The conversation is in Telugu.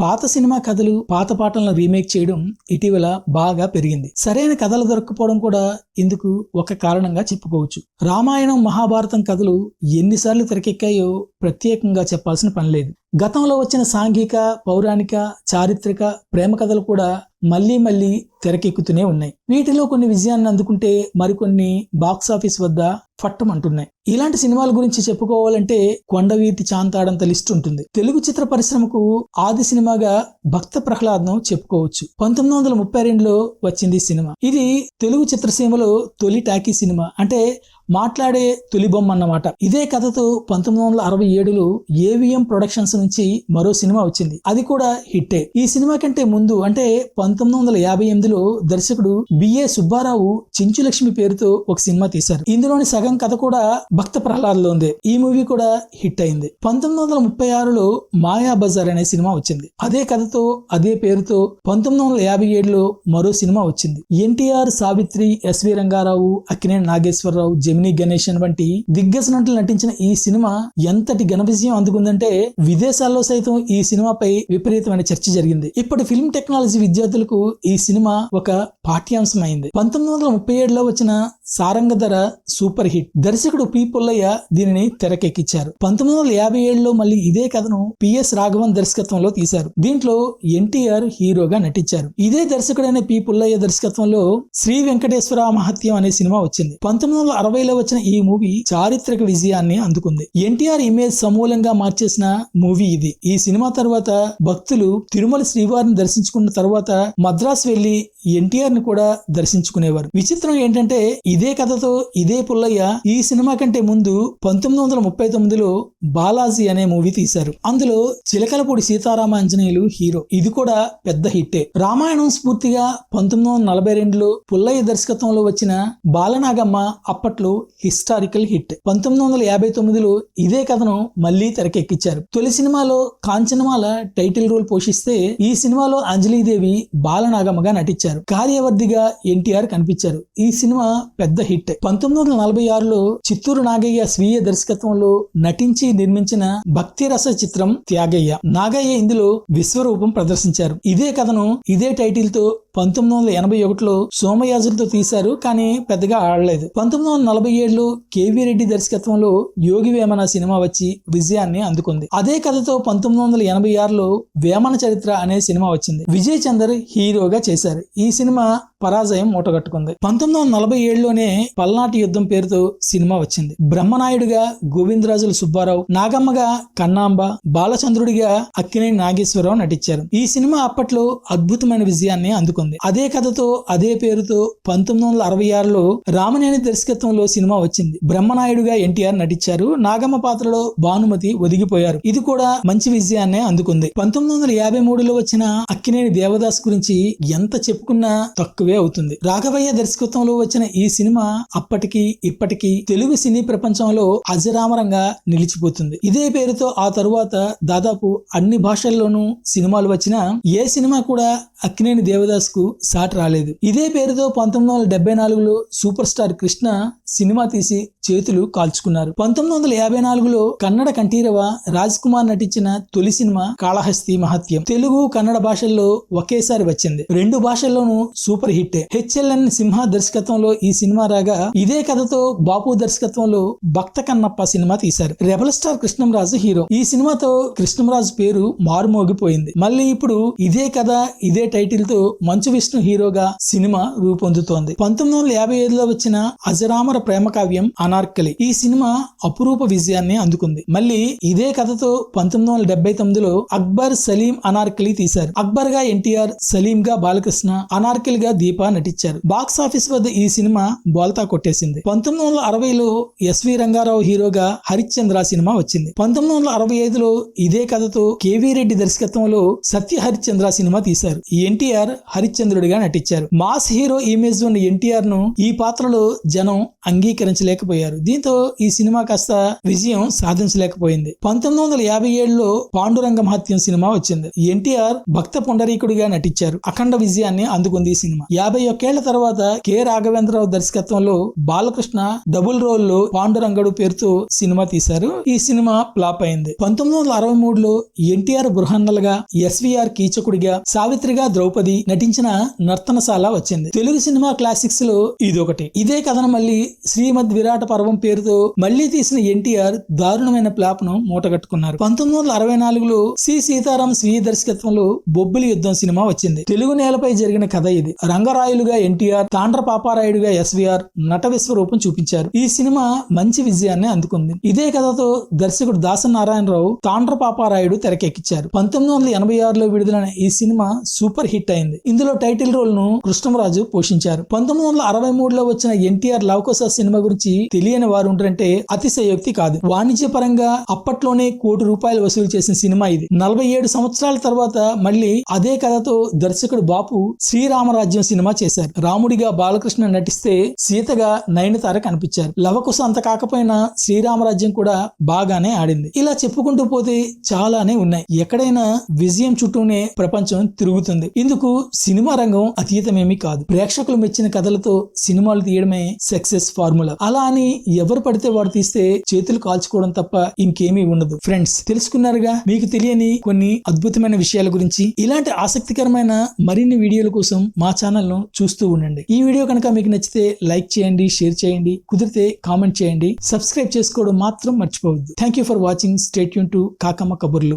పాత సినిమా కథలు పాత పాటలను రీమేక్ చేయడం ఇటీవల బాగా పెరిగింది. సరైన కథలు దొరకపోవడం కూడా ఇందుకు ఒక కారణంగా చెప్పుకోవచ్చు. రామాయణం మహాభారతం కథలు ఎన్నిసార్లు తెరకెక్కాయో ప్రత్యేకంగా చెప్పాల్సిన పని లేదు. గతంలో వచ్చిన సాంఘిక పౌరాణిక చారిత్రక ప్రేమ కథలు కూడా మళ్ళీ మళ్ళీ తెరకెక్కుతూనే ఉన్నాయి. వీటిలో కొన్ని విజయాన్ని అందుకుంటే మరికొన్ని బాక్స్ ఆఫీస్ వద్ద ఫట్టమంటున్నాయి ఇలాంటి సినిమాల గురించి చెప్పుకోవాలంటే కొండవీటి చాంతాడంత లిస్ట్ ఉంటుంది. తెలుగు చిత్ర పరిశ్రమకు ఆది సినిమాగా భక్త ప్రహ్లాదం చెప్పుకోవచ్చు. పంతొమ్మిది వందల ముప్పై రెండులో వచ్చింది సినిమా. ఇది తెలుగు చిత్రసీమలో తొలి టాకీ సినిమా. అంటే మాట్లాడే తొలిబొమ్మ అన్నమాట. ఇదే కథతో పంతొమ్మిది వందల అరవై ఏడులో ఏవిఎం ప్రొడక్షన్స్ నుంచి మరో సినిమా వచ్చింది. అది కూడా హిట్టే. ఈ సినిమా కంటే ముందు అంటే పంతొమ్మిది వందల యాభై ఎనిమిదిలో దర్శకుడు బిఏ సుబ్బారావు చెంచులక్ష్మి పేరుతో ఒక సినిమా తీశారు. ఇందులోని సగం కథ కూడా భక్త ప్రహ్లాద్లో ఉంది. ఈ మూవీ కూడా హిట్ అయింది. పంతొమ్మిది వందల ముప్పై ఆరులో మాయా బజార్ అనే సినిమా వచ్చింది. అదే కథతో అదే పేరుతో పంతొమ్మిది వందల యాభై ఏడులో మరో సినిమా వచ్చింది. ఎన్టీఆర్ సావిత్రి ఎస్వి రంగారావు అక్కినేని నాగేశ్వరరావు జమినీ గణేషన్ వంటి దిగ్గజ నటులు నటించిన ఈ సినిమా ఎంతటి ఘన విజయం అందుకుందంటే విదేశాల్లో సైతం ఈ సినిమాపై విపరీతమైన చర్చ జరిగింది. ఇప్పటి ఫిల్మ్ టెక్నాలజీ విద్యార్థులకు ఈ సినిమా ఒక పాఠ్యాంశం అయింది పంతొమ్మిది వందల ముప్పై ఏడులో వచ్చిన సారంగధర సూపర్ హిట్. దర్శకుడు పి పుల్లయ్య దీనిని తెరకెక్కించారు పంతొమ్మిది వందల యాభై ఏడులో మళ్ళీ ఇదే కథను పిఎస్ రాఘవన్ దర్శకత్వంలో తీశారు. దీంట్లో ఎన్టీఆర్ హీరోగా నటించారు. ఇదే దర్శకుడైన పి పుల్లయ్య దర్శకత్వంలో శ్రీ వెంకటేశ్వర మహత్యం అనే సినిమా వచ్చింది. పంతొమ్మిది వందల అరవైలో వచ్చిన ఈ మూవీ చారిత్రక విజయాన్ని అందుకుంది. ఎన్టీఆర్ ఇమేజ్ సమూలంగా మార్చేసిన మూవీ ఇది. ఈ సినిమా తర్వాత భక్తులు తిరుమల శ్రీవారిని దర్శించుకున్న తర్వాత మద్రాసు వెళ్ళి ఎన్టీఆర్ని కూడా దర్శించుకునేవారు. విచిత్రం ఏంటంటే ఇదే కథతో ఇదే పుల్లయ్య ఈ సినిమా కంటే ముందు పంతొమ్మిది వందల ముప్పై తొమ్మిదిలో బాలాజీ అనే మూవీ తీశారు. అందులో చిలకలపూడి సీతారామ ఆంజనేయులు హీరో. ఇది కూడా పెద్ద హిట్టే. రామాయణం స్ఫూర్తిగా పంతొమ్మిది వందల నలభై రెండులో పుల్లయ్య దర్శకత్వంలో వచ్చిన బాలనాగమ్మ అప్పట్లో హిస్టారికల్ హిట్. పంతొమ్మిది వందల యాభై తొమ్మిదిలో ఇదే కథను మళ్ళీ తెరకెక్కించారు తొలి సినిమాలో కాంచనమాల టైటిల్ రోల్ పోషిస్తే ఈ సినిమాలో అంజలీదేవి బాలనాగమ్మగా నటించారు. కార్యవర్ధిగా ఎన్టీఆర్ కనిపించారు. ఈ సినిమా పెద్ద హిట్. పంతొమ్మిది వందల నలభై ఆరులో చిత్తూరు నాగయ్య స్వీయ దర్శకత్వంలో నటించి నిర్మించిన భక్తి రస చిత్రం త్యాగయ్య. నాగయ్య ఇందులో విశ్వరూపం ప్రదర్శించారు. ఇదే కథను ఇదే టైటిల్తో పంతొమ్మిది వందల ఎనభై ఒకటిలో సోమయాజులతో తీశారు కానీ పెద్దగా ఆడలేదు. పంతొమ్మిది వందల నలభై ఏడులో కేవీ రెడ్డి దర్శకత్వంలో యోగి వేమన సినిమా వచ్చి విజయాన్ని అందుకుంది. అదే కథతో పంతొమ్మిది వందల ఎనభై ఆరులో వేమన చరిత్ర అనే సినిమా వచ్చింది. విజయ్ చందర్ హీరోగా చేశారు. ఈ సినిమా పరాజయం మూటగట్టుకుంది. పంతొమ్మిది వందల నలభై ఏడులోనే పల్నాటి యుద్ధం పేరుతో సినిమా వచ్చింది. బ్రహ్మనాయుడుగా గోవిందరాజుల సుబ్బారావు నాగమ్మగా కన్నాంబ బాలచంద్రుడిగా అక్కినేని నాగేశ్వరరావు నటించారు. ఈ సినిమా అప్పట్లో అద్భుతమైన విజయాన్ని అందుకుంది. అదే కథతో అదే పేరుతో పంతొమ్మిది వందల అరవై ఆరులో రామనేని దర్శకత్వంలో సినిమా వచ్చింది. బ్రహ్మనాయుడుగా ఎన్టీఆర్ నటించారు. నాగమ్మ పాత్రలో భానుమతి ఒదిగిపోయారు. ఇది కూడా మంచి విజయాన్నే అందుకుంది. పంతొమ్మిది వందల యాభై మూడులో వచ్చిన అక్కినేని దేవదాస్ గురించి ఎంత చెప్పుకున్నా తక్కువే అవుతుంది. రాఘవయ్య దర్శకత్వంలో వచ్చిన ఈ సినిమా సినిమా అప్పటికి ఇప్పటికి తెలుగు సినీ ప్రపంచంలో అజరామరంగా నిలిచిపోతుంది. ఇదే పేరుతో ఆ తరువాత దాదాపు అన్ని భాషల్లోనూ సినిమాలు వచ్చినా ఏ సినిమా కూడా అక్కినేని దేవదాస్కు సాట్ రాలేదు. ఇదే పేరుతో పంతొమ్మిది వందల డెబ్బై నాలుగులో సూపర్ స్టార్ కృష్ణ సినిమా తీసి చేతులు కాల్చుకున్నారు. పంతొమ్మిది వందల యాభై నాలుగులో కన్నడ కంఠీరవ రాజ్ కుమార్ నటించిన తొలి సినిమా కాళహస్తి మహత్యం. తెలుగు కన్నడ భాషల్లో ఒకేసారి వచ్చింది. రెండు భాషల్లోనూ సూపర్ హిట్ హెచ్ఎల్ఎన్ సింహ దర్శకత్వంలో ఈ సినిమా రాగా ఇదే కథతో బాపు దర్శకత్వంలో భక్త కన్నప్ప సినిమా తీశారు. Rebel star Krishnamraju hero. ఈ సినిమాతో కృష్ణంరాజు పేరు మారుమోగిపోయింది. మళ్ళీ ఇప్పుడు ఇదే కథ ఇదే టైటిల్తో మంచు విష్ణు హీరోగా సినిమా రూపొందుతోంది. పంతొమ్మిది వందల యాభై ఐదులో వచ్చిన అజరామర ప్రేమ కావ్యం అనార్కలి ఈ సినిమా అపురూప విజయాన్ని అందుకుంది. మళ్ళీ ఇదే కథతో పంతొమ్మిది వందల డెబ్బై తొమ్మిదిలో అక్బర్ సలీం అనార్కలి తీశారు. అక్బర్గా ఎన్టీఆర్ సలీం గా బాలకృష్ణ అనార్కలి గా దీప నటించారు. బాక్స్ ఆఫీస్ వద్ద ఈ సినిమా బోల్తా కొట్టేసింది. పంతొమ్మిది వందల అరవైలో ఎస్వి రంగారావు హీరోగా హరిశ్చంద్ర సినిమా వచ్చింది. పంతొమ్మిది వందల అరవై ఐదులో ఇదే కథతో కేవీ రెడ్డి దర్శకత్వంలో సత్య హరిశ్చంద్ర సినిమా తీశారు. ఎన్టీఆర్ హరిశ్చంద్రుడిగా నటించారు. మాస్ హీరో ఇమేజ్ ఉన్న ఎన్టీఆర్ను ఈ పాత్రలో జనం అంగీకరించలేకపోయారు. దీంతో ఈ సినిమా కాస్త విజయం సాధించలేకపోయింది. పంతొమ్మిది వందల యాభై ఏడులో పాండురంగ మహత్యం సినిమా వచ్చింది. ఎన్టీఆర్ భక్త పుండరీకుడిగా నటించారు. అఖండ విజయాన్ని అందుకుంది ఈ సినిమా. యాభై ఒక్కేళ్ళ తర్వాత కె రాఘవేంద్రరావు దర్శకత్వంలో బాలకృష్ణ డబుల్ రోల్లో పాండురంగడు పేరుతో సినిమా తీశారు. ఈ సినిమా ఫ్లాప్ అయింది. పంతొమ్మిది వందల అరవై మూడులో ఎన్టీఆర్ బృహన్నలుగా ఎస్విఆర్ కీచకుడిగా సావిత్రిగా ద్రౌపది నటించిన నర్తనశాల వచ్చింది. తెలుగు సినిమా క్లాసిక్స్లో ఇదొకటి. ఇదే కథను మళ్ళీ శ్రీమద్ విరాట పర్వం పేరుతో మళ్ళీ తీసిన ఎన్టీఆర్ దారుణమైన ప్లాప్ను మూటగట్టుకున్నారు. పంతొమ్మిది వందల అరవై నాలుగులో సి. సీతారాం స్వీయ దర్శకత్వంలో బొబ్బిలి యుద్ధం సినిమా వచ్చింది. తెలుగు నేలపై జరిగిన కథ ఇది. రంగరాయులుగా ఎన్టీఆర్ తాండ్ర పాపారాయుడుగా ఎస్విఆర్ నట విశ్వరూపం చూపించారు. ఈ సినిమా మంచి విజయాన్ని అందుకుంది. ఇదే కథతో దర్శకుడు దాసనారాయణరావు తాండ్ర పాపారాయుడు తెరకెక్కించారు. పంతొమ్మిది వందల ఎనభై ఆరులో విడుదలైన ఈ సినిమా సూపర్ హిట్ అయింది. ఇందులో టైటిల్ రోల్ను కృష్ణరాజు పోషించారు. పంతొమ్మిది వందల అరవై మూడులో వచ్చిన ఎన్టీఆర్ లవకోస సినిమా గురించి తెలియని వారు ఉంటారంటే అతిశయోక్తి కాదు. వాణిజ్య పరంగా అప్పట్లోనే కోటి రూపాయలు వసూలు చేసిన సినిమా ఇది. నలభై ఏడు సంవత్సరాల తర్వాత మళ్ళీ అదే కథతో దర్శకుడు బాపు శ్రీరామరాజ్యం సినిమా చేశారు. రాముడిగా బాలకృష్ణ నటిస్తే సీతగా నయనతార కనిపించారు. లవకుశ అంత కాకపోయినా శ్రీరామరాజ్యం కూడా బాగానే ఆడింది. ఇలా చెప్పుకుంటూ పోతే చాలానే ఉన్నాయి. ఎక్కడైనా విజయం చుట్టూనే ప్రపంచం తిరుగుతుంది. ఇందుకు సినిమా రంగం అతీతమేమీ కాదు. ప్రేక్షకులు మెచ్చిన కథలతో సినిమాలు తీయడమే సక్సెస్ ఫార్ములా. అలా అని ఎవరు పడితే వాడు తీస్తే చేతులు కాల్చుకోవడం తప్ప ఇంకేమీ ఉండదు. ఫ్రెండ్స్ తెలుసుకున్నారుగా? మీకు తెలియని కొన్ని అద్భుతమైన విషయాల గురించి. ఇలాంటి ఆసక్తికరమైన మరిన్ని వీడియోల కోసం మా ఛానల్ను చూస్తూ ఉండండి. ఈ వీడియో కనుక మీకు నచ్చితే లైక్ చేయండి షేర్ చేయండి కుదిరితే కామెంట్ చేయండి. సబ్స్క్రైబ్ చేసుకోవడం మాత్రం మర్చిపోవద్దు. Thank you for watching stay Yoon to కాకమ్మ కబుర్లు